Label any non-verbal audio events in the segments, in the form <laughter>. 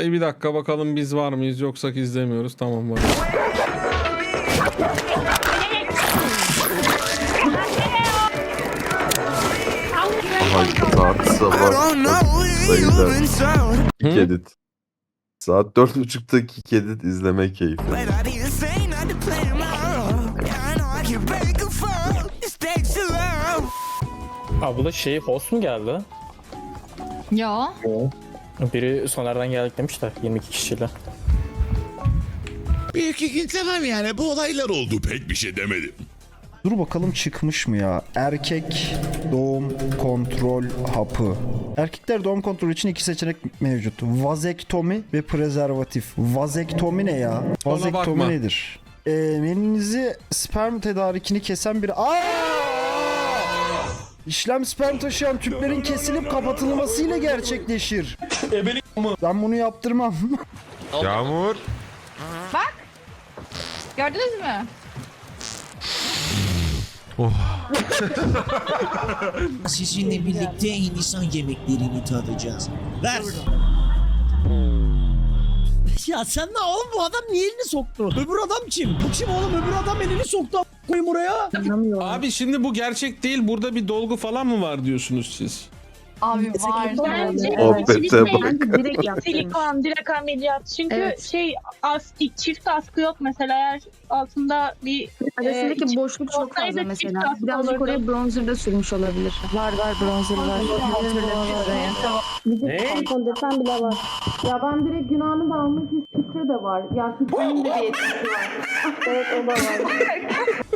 Dayı bir dakika bakalım biz var mıyız yoksak izlemiyoruz. Tamam var. Aha saat sabah kick edit. Saat dört buçukta kick edit izleme keyfi. Da şey host mu geldi? Ya. Biri Soner'den geldik demişler 22 kişiyle. Bir iki gün tamam yani bu olaylar oldu pek bir şey demedim. Dur bakalım çıkmış mı ya? Erkek doğum kontrol hapı. Erkekler doğum kontrolü için iki seçenek mevcut. Vazektomi ve prezervatif. Vazektomi ne ya? Ona Vazektomi nedir? Ee, meninizi sperm tedarikini kesen bir... Aa! İşlem sperm taşıyan tüplerin kesilip kapatılmasıyla gerçekleşir. Ben bunu yaptırmam. <laughs> Yağmur. Gördünüz mü? <laughs> Sizinle birlikte Hindistan yemeklerini tadacağız. Ver. Ya sen ne oğlum bu adam niye elini soktu? Öbür adam kim? Bu kim oğlum? Öbür adam elini soktu a- koyayım oraya. Abi şimdi bu gerçek değil. Burada bir dolgu falan mı var diyorsunuz siz? Abi var. Muhabbete bak. direkt silikon, direkt ameliyat. Çünkü Evet. şey askı, çift askı yok mesela eğer altında bir Arasındaki Ee, boşluk çok olsaydı fazla mesela. Birazcık olurdu. oraya bronzer da sürmüş olabilir. Var var bronzer var. Bir Ne? silikon desen bile var. Ya ben direkt günahını da almak fikri de var. Ya fikrimin de bir etkisi var. evet o da var.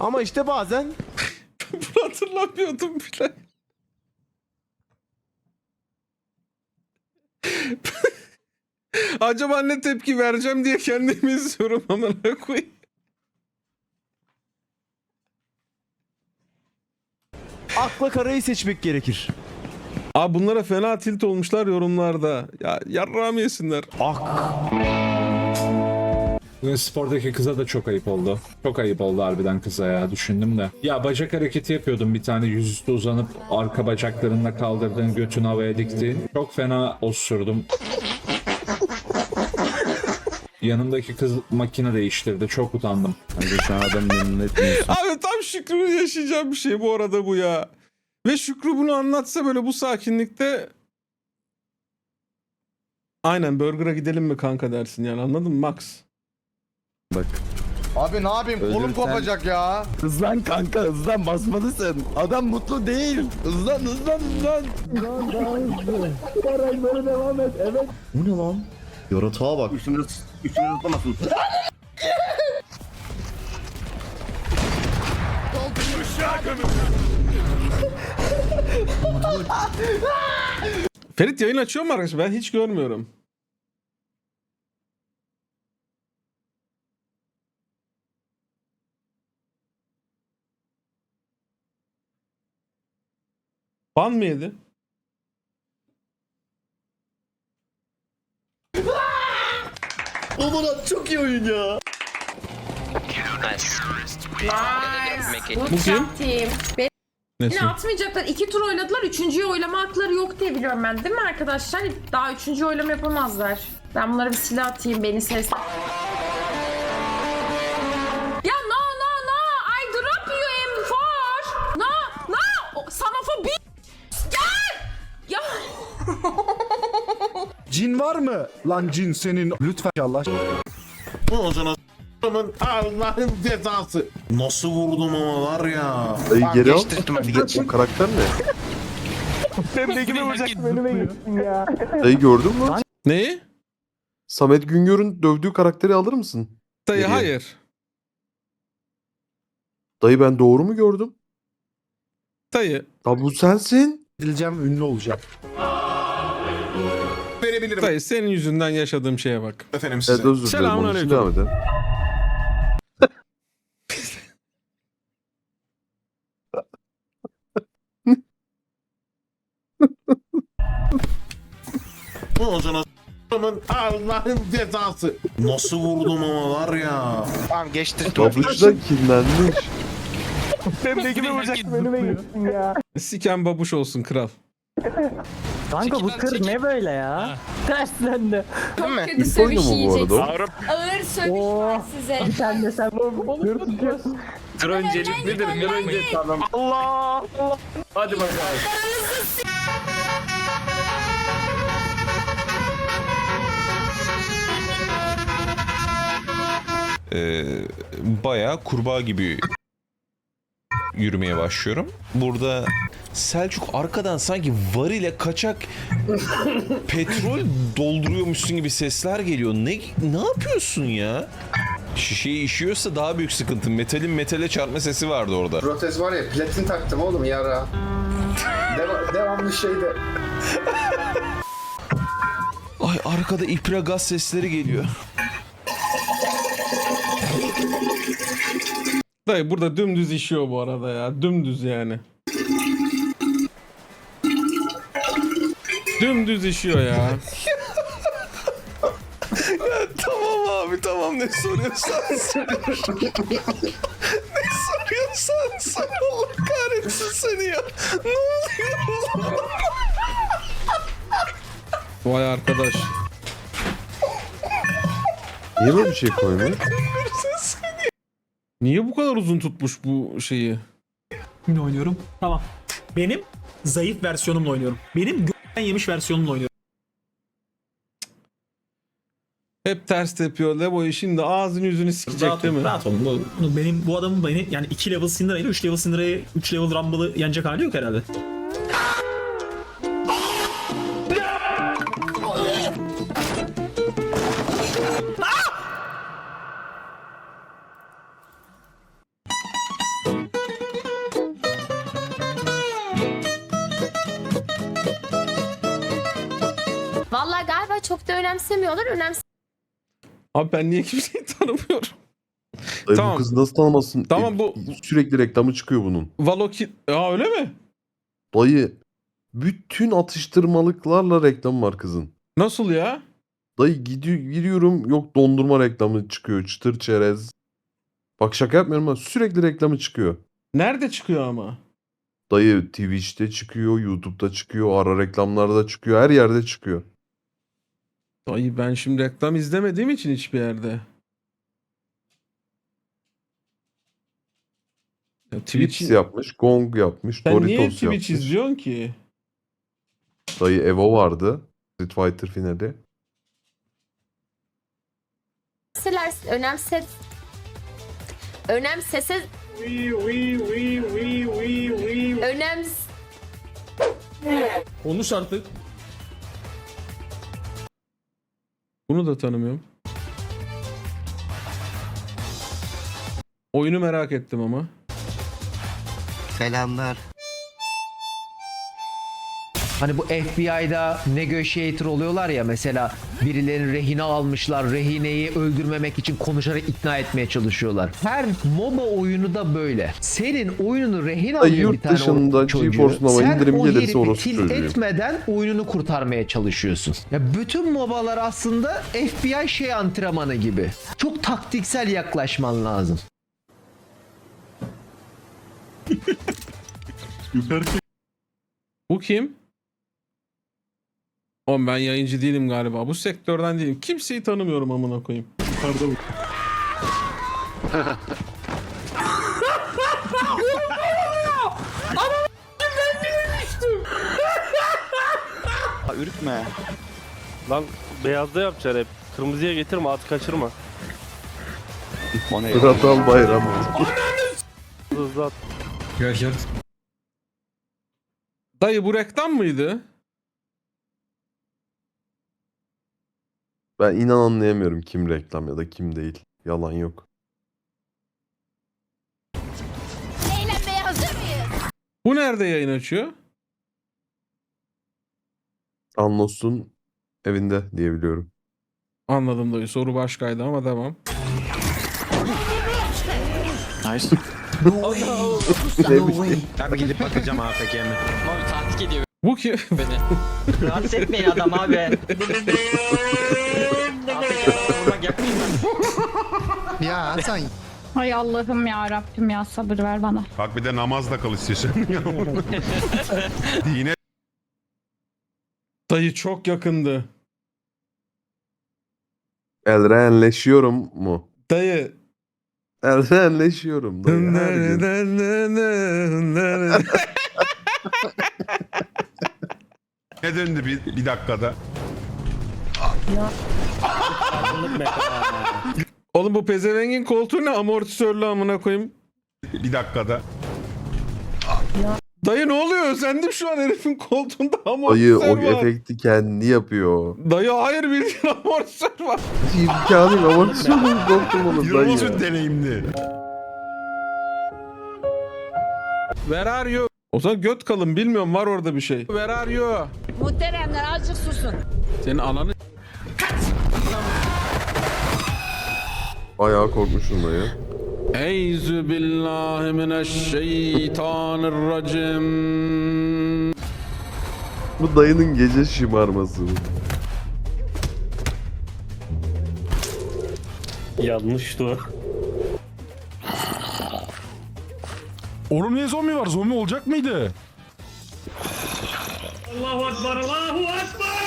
Ama işte bazen <laughs> Bunu hatırlamıyordum bile. Acaba ne tepki vereceğim diye kendimi izliyorum amına koyayım. akla karayı seçmek gerekir. Abi bunlara fena tilt olmuşlar yorumlarda. Ya yarrağım yesinler. Bugün spordaki kıza da çok ayıp oldu. Çok ayıp oldu harbiden kıza ya düşündüm de. Ya bacak hareketi yapıyordum bir tane yüzüstü uzanıp arka bacaklarınla kaldırdığın götünü havaya diktiğin. Çok fena osurdum. Yanımdaki kız makine değiştirdi. Çok utandım. Bence sen adam memnun etmiyorsun. Abi tam Şükrü'nün yaşayacağı bir şey bu arada bu ya. Ve Şükrü bunu anlatsa böyle bu sakinlikte Aynen burger'a gidelim mi kanka dersin yani anladın mı Max? Bak. Abi ne yapayım kolum Ölürsen- kopacak ya. Hızlan kanka hızlan basmalısın. Adam mutlu değil. Hızlan hızlan hızlan. Bu ne lan? Yaratığa bak. Ferit yayın açıyor mu arkadaşlar? Ben hiç görmüyorum. Ban mı yedi? Çok iyi oyun ya. Bu kim? Nesi? Yine atmayacaklar. İki tur oynadılar. Üçüncüyü oylama hakları yok diye biliyorum ben. Değil mi arkadaşlar? Daha üçüncü oylama yapamazlar. Ben bunlara bir silah atayım. Beni ses... Ya no no no! I drop you M4! No no! Son of a bitch! Gel! Ya! Cin var mı? Lan cin senin. Lütfen Allah. Allah'ın cezası. Nasıl vurdum ama var ya. Dayı geri al. O karakter ne? Memlekime vuracaktım önüme gittim ya. Dayı gördün mü? Neyi? Samet Güngör'ün dövdüğü karakteri alır mısın? Dayı Geliyor. hayır. Dayı ben doğru mu gördüm? Dayı. Ya bu sensin. Dileceğim ünlü olacağım. Verebilirim Dayı senin yüzünden yaşadığım şeye bak. efendim Evet size. özür dilerim. Selamun Onun için aleyküm. Devam edelim. Allah'ın cezası. Nasıl vurdum ama var ya. Tamam geçti. Babuş da kinlenmiş. Memlekime vuracaktım önüme gittim ya. Siken babuş olsun kral. Kanka bu tır ne böyle ya? Ters döndü. Çok kötü İlk sövüş oyunu mu bu yiyeceksin. arada? Ağır sövüş var size. Sen de sen bunu tutuyorsun. Tır önceliklidir. Tır önce tamam. Allah Allah. Hadi bakalım. Ee, bayağı kurbağa gibi yürümeye başlıyorum. Burada Selçuk arkadan sanki var ile kaçak petrol dolduruyormuşsun gibi sesler geliyor. Ne ne yapıyorsun ya? Şişeyi işiyorsa daha büyük sıkıntı. Metalin metale çarpma sesi vardı orada. Protez var ya platin taktım oğlum yara. Deva- devamlı şeyde. Ay arkada ipra gaz sesleri geliyor. Dayı burada dümdüz işiyor bu arada ya. Dümdüz yani. Dümdüz işiyor <laughs> ya. tamam abi tamam ne soruyorsan sor. ne soruyorsan sor Allah kahretsin seni ya. Ne oluyor? Vay arkadaş. Niye böyle bir şey koymuş? Niye bu kadar uzun tutmuş bu şeyi? Şimdi oynuyorum. Tamam. Benim zayıf versiyonumla oynuyorum. Benim gö**den yemiş versiyonumla oynuyorum. Hep ters tepiyor. Lebo'yu şimdi ağzını yüzünü sikecek Rahat, değil mi? rahat olun. Bu, benim bu adamın beni yani 2 level Syndra ile 3 level Syndra'yı 3 level Rumble'ı yenecek hali yok herhalde. Önemsemiyorlar. Önemse Abi ben niye kimseyi <laughs> tanımıyorum? Dayı Tamam. bu kızı nasıl tanımazsın? Tamam, E, bu- Sürekli reklamı çıkıyor bunun. Valoki... Aa öyle mi? Dayı bütün atıştırmalıklarla reklam var kızın. Nasıl ya? Dayı gidiyor, giriyorum yok dondurma reklamı çıkıyor. Çıtır çerez. Bak şaka yapmıyorum ama sürekli reklamı çıkıyor. Nerede çıkıyor ama? Dayı Twitch'te çıkıyor, YouTube'da çıkıyor, ara reklamlarda çıkıyor, her yerde çıkıyor. Dayı ben şimdi reklam izlemediğim için hiçbir yerde. Ya Twitch Twitch... yapmış, Gong yapmış, Sen niye Doritos Twitch yapmış. izliyorsun ki? Dayı Evo vardı. Street Fighter finali. önemseler, önemse önemsese önems Konuş artık. Bunu da tanımıyorum. Oyunu merak ettim ama. Selamlar. Hani bu FBI'da negotiator oluyorlar ya mesela birilerini rehine almışlar. Rehineyi öldürmemek için konuşarak ikna etmeye çalışıyorlar. Her MOBA oyunu da böyle. Senin oyununu rehin alıyor bir tane dışında o çocuğu. Sen o herifi çocuğuyum. etmeden oyununu kurtarmaya çalışıyorsun. Ya bütün MOBA'lar aslında FBI şey antrenmanı gibi. Çok taktiksel yaklaşman lazım. Bu kim? Oğlum ben yayıncı değilim galiba. Bu sektörden değilim. Kimseyi tanımıyorum amına koyayım. Ürkme. Lan beyazda yapacaksın hep. Kırmızıya getirme at kaçırma. O ne? Fırat Bayram. Hızlı at. Dayı bu reklam mıydı? Ben inan anlayamıyorum kim reklam ya da kim değil. Yalan yok. eğlenmeye hazır mıyız? Bu nerede yayın açıyor? Anlos'un evinde diyebiliyorum. Anladım dayı. Soru başkaydı ama devam. Nice. Ne bileyim. Abi gidip bakacağım AFK'me. Bu kim? <laughs> Rahatsız etmeyin adam abi. Ya Hasan Ay Allah'ım ya Rabbim ya sabır ver bana. Bak bir de namazla kal istiyorsun. <laughs> Dine Dayı çok yakındı. Elrenleşiyorum mu? Dayı. Elrenleşiyorum dayı her gün. <laughs> Ne döndü bir, bir dakikada? <laughs> Oğlum bu pezevengin koltuğu ne amortisörlü amına koyayım. Bir dakikada. Dayı ne oluyor? Özendim şu an herifin koltuğunda Dayı amortisör o var. efekti kendi yapıyor. Dayı hayır bildiğin amortisör var. <laughs> İmkanı yok ama dokunmalı Yılmaz'ın dayı. deneyimli. Where are you? O zaman göt kalın bilmiyorum var orada bir şey. Where are you? Muhteremler azıcık susun. Senin ananı Bayağı korkmuşum dayı. Eyzü billahi mineşşeytanirracim. Bu dayının gece şımarması. Yanlıştı. Oğlum niye zombi var? Zombi olacak mıydı? Allahu Ekber, Allahu Ekber.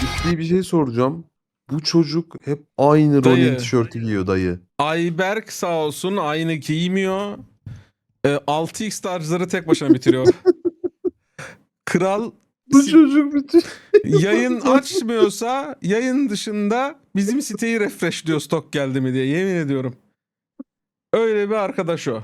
Ciddi bir şey soracağım. Bu çocuk hep aynı Dayı. Ronin tişörtü giyiyor dayı. Ayberk sağ olsun aynı giymiyor. E, 6x tarzları tek başına bitiriyor. <laughs> Kral Bu çocuk bütün... yayın <laughs> açmıyorsa yayın dışında bizim siteyi refreshliyor stok geldi mi diye yemin ediyorum. Öyle bir arkadaş o.